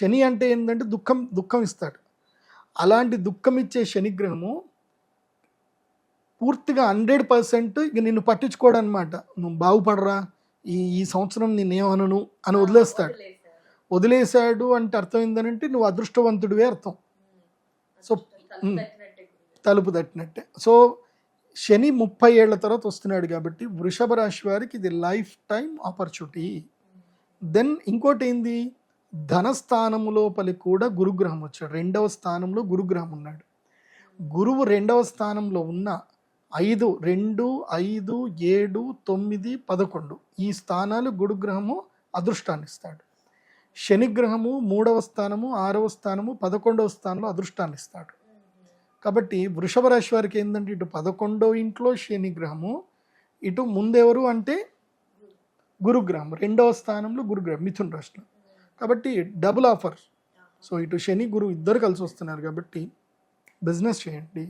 శని అంటే ఏంటంటే దుఃఖం దుఃఖం ఇస్తాడు. అలాంటి దుఃఖం ఇచ్చే శనిగ్రహము పూర్తిగా హండ్రెడ్ పర్సెంట్ ఇక నిన్ను పట్టించుకోడు అనమాట నువ్వు బాగుపడరా ఈ ఈ సంవత్సరం నేనేమనను అని వదిలేస్తాడు. వదిలేశాడు. అంటే అర్థం ఏంటంటే నువ్వు అదృష్టవంతుడివే అర్థం. సో. తలుపు తట్టినట్టే సో శని ముప్పై ఏళ్ళ తర్వాత వస్తున్నాడు కాబట్టి వృషభ రాశి వారికి ఇది లైఫ్ టైం ఆపర్చునిటీ. దెన్ ఇంకోటి ఏంది? ధనస్థానం లోపలి కూడా గురుగ్రహం వచ్చాడు. రెండవ స్థానంలో గురుగ్రహం ఉన్నాడు. గురువు రెండవ స్థానంలో ఉన్న ఐదు రెండు ఐదు ఏడు తొమ్మిది పదకొండు ఈ స్థానాలు గురుగ్రహము అదృష్టాన్ని ఇస్తాడు. శనిగ్రహము మూడవ స్థానము ఆరవ స్థానము పదకొండవ స్థానంలో అదృష్టాన్ని ఇస్తాడు. కాబట్టి వృషభ రాశి వారికి ఏంటంటే ఇటు పదకొండో ఇంట్లో శనిగ్రహము ఇటు ముందెవరు అంటే గురుగ్రహం. రెండవ స్థానంలో గురుగ్రహం మిథున్ రాశిలో. కాబట్టి డబుల్ ఆఫర్. సో ఇటు శని గురు ఇద్దరు కలిసి వస్తున్నారు కాబట్టి బిజినెస్ చేయండి.